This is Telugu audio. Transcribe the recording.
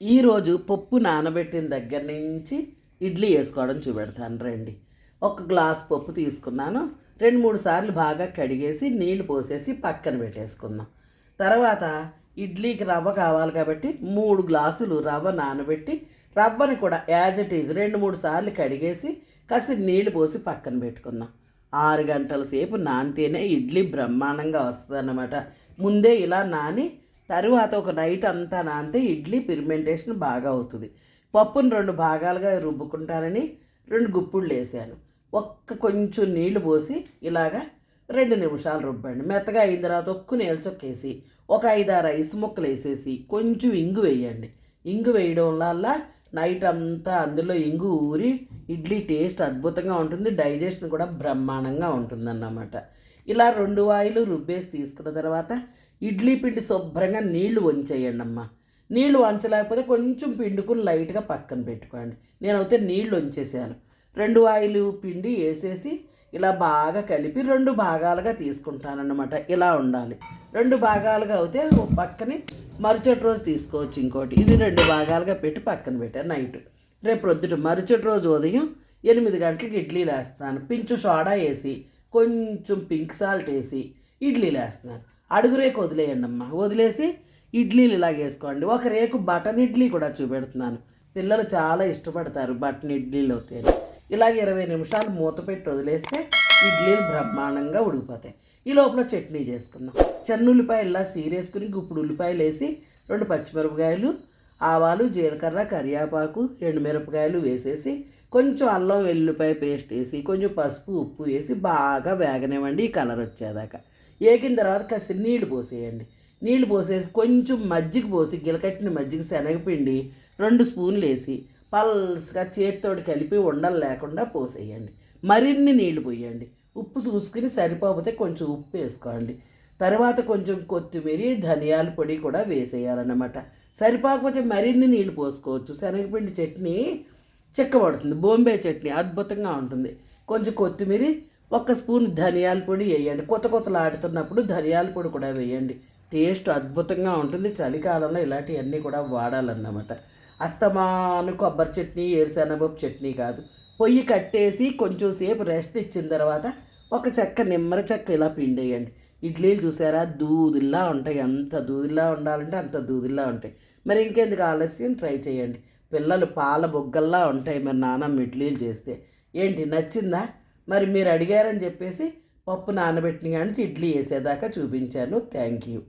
ఈరోజు పప్పు నానబెట్టిన దగ్గర నుంచి ఇడ్లీ వేసుకోవడం చూపెడతాను రండి. ఒక గ్లాస్ పప్పు తీసుకున్నాను. రెండు మూడు సార్లు బాగా కడిగేసి నీళ్ళు పోసేసి పక్కన పెట్టేసుకుందాం. తర్వాత ఇడ్లీకి రవ్వ కావాలి కాబట్టి మూడు గ్లాసులు రవ్వ నానబెట్టి రవ్వని కూడా యాజ్ ఇట్ ఈజ్ రెండు మూడు సార్లు కడిగేసి కసి నీళ్ళు పోసి పక్కన పెట్టుకుందాం. ఆరు గంటల సేపు నానితేనే ఇడ్లీ బ్రహ్మాండంగా వస్తుందన్నమాట. ముందే ఇలా నాని తరువాత ఒక నైట్ అంతా నానితే ఇడ్లీ పిరిమెంటేషన్ బాగా అవుతుంది. పప్పును రెండు భాగాలుగా రుబ్బుకుంటానని రెండు గుప్పుళ్ళు వేసాను ఒక్క కొంచెం నీళ్ళు పోసి ఇలాగా రెండు నిమిషాలు రుబ్బండి. మెత్తగా అయిన తర్వాత ఒక్కు నేల్చొక్కేసి ఒక ఐదారు ఐస్ ముక్కలు వేసేసి కొంచెం ఇంగు వేయండి. ఇంగు వేయడం వల్ల నైట్ అంతా అందులో ఇంగు ఊరి ఇడ్లీ టేస్ట్ అద్భుతంగా ఉంటుంది. డైజెషన్ కూడా బ్రహ్మాండంగా ఉంటుందన్నమాట. ఇలా రెండు వాయిలు రుబ్బేసి తీసుకున్న తర్వాత ఇడ్లీ పిండి శుభ్రంగా నీళ్ళు వంచేయండి అమ్మ. నీళ్ళు వంచలేకపోతే కొంచెం పిండుకుని లైట్గా పక్కన పెట్టుకోండి. నేనైతే నీళ్ళు వంచేసాను. రెండు వాయిలు పిండి వేసేసి ఇలా బాగా కలిపి రెండు భాగాలుగా తీసుకుంటానన్నమాట. ఇలా ఉండాలి. రెండు భాగాలుగా అయితే పక్కని మరుసటి రోజు తీసుకోవచ్చు ఇంకోటి. ఇది రెండు భాగాలుగా పెట్టి పక్కన పెట్టాను నైట్. రేపు ప్రొద్దుట మరుసటి రోజు ఉదయం ఎనిమిది గంటలకి ఇడ్లీ వేస్తాను పించు సోడా వేసి కొంచెం పింక్ సాల్ట్ వేసి ఇడ్లీలు వేస్తున్నాను అడుగు రేకు వదిలేయండి అమ్మ వదిలేసి ఇడ్లీలు ఇలాగ వేసుకోండి. ఒక రేకు బటన్ ఇడ్లీ కూడా చూపెడుతున్నాను. పిల్లలు చాలా ఇష్టపడతారు బటన్ ఇడ్లీలు అవుతాయి ఇలాగ ఇరవై నిమిషాలు మూత పెట్టి వదిలేస్తే ఇడ్లీలు బ్రహ్మాండంగా ఉడికిపోతాయి. ఈ లోపల చట్నీ చేసుకుందాం. చిన్న ఉల్లిపాయలు ఇలా సీరేసుకుని గుప్పుడు ఉల్లిపాయలు వేసి రెండు పచ్చిమిరపకాయలు ఆవాలు జీలకర్ర కరివేపాకు ఎండుమిరపకాయలు వేసేసి కొంచెం అల్లం వెల్లుల్లిపాయ పేస్ట్ వేసి కొంచెం పసుపు ఉప్పు వేసి బాగా వేగనివ్వండి. ఈ కలర్ వచ్చేదాకా. వేగిన తర్వాత కసి నీళ్ళు పోసేయండి. నీళ్ళు పోసేసి కొంచెం మజ్జిగ పోసి గిలకట్టిన మజ్జిగ శనగపిండి రెండు స్పూన్లు వేసి పల్స్గా చేతితోటి కలిపి ఉండలు లేకుండా పోసేయండి. మరిన్ని నీళ్ళు పోయండి. ఉప్పు చూసుకుని సరిపోతే కొంచెం ఉప్పు వేసుకోండి. తర్వాత కొంచెం కొత్తిమీర ధనియాల పొడి కూడా వేసేయాలన్నమాట. సరిపోకపోతే మరిన్ని నీళ్ళు పోసుకోవచ్చు. శనగపిండి చట్నీ చెక్కబడుతుంది. బొంబే చట్నీ అద్భుతంగా ఉంటుంది. కొంచెం కొత్తిమీర ఒక స్పూన్ ధనియాల పొడి వేయండి. కొత్త కొత్తలు ఆడుతున్నప్పుడు ధనియాల పొడి కూడా వేయండి. టేస్ట్ అద్భుతంగా ఉంటుంది. చలికాలంలో ఇలాంటివన్నీ కూడా వాడాలన్నమాట. అస్తమాను కొబ్బరి చట్నీ ఏరుశనగపప్పు చట్నీ కాదు. పొయ్యి కట్టేసి కొంచెం సేపు రెస్ట్ ఇచ్చిన తర్వాత ఒక చెక్క నిమ్మర చెక్క ఇలా పిండేయండి. ఇడ్లీలు చూసారా? దూదిల్లా ఉంటాయి. ఎంత దూదిల్లా ఉండాలంటే అంత దూదిల్లా ఉంటాయి. మరి ఇంకెందుకు ఆలస్యం? ట్రై చేయండి. పిల్లలు పాల బొగ్గల్లా ఉంటాయి మరి నానమ్మ ఇడ్లీలు చేస్తే. ఏంటి? నచ్చిందా? మరి మీరు అడిగారని చెప్పేసి పప్పు నానబెట్టిన కానీ ఇడ్లీ వేసేదాకా చూపించాను. Thank you.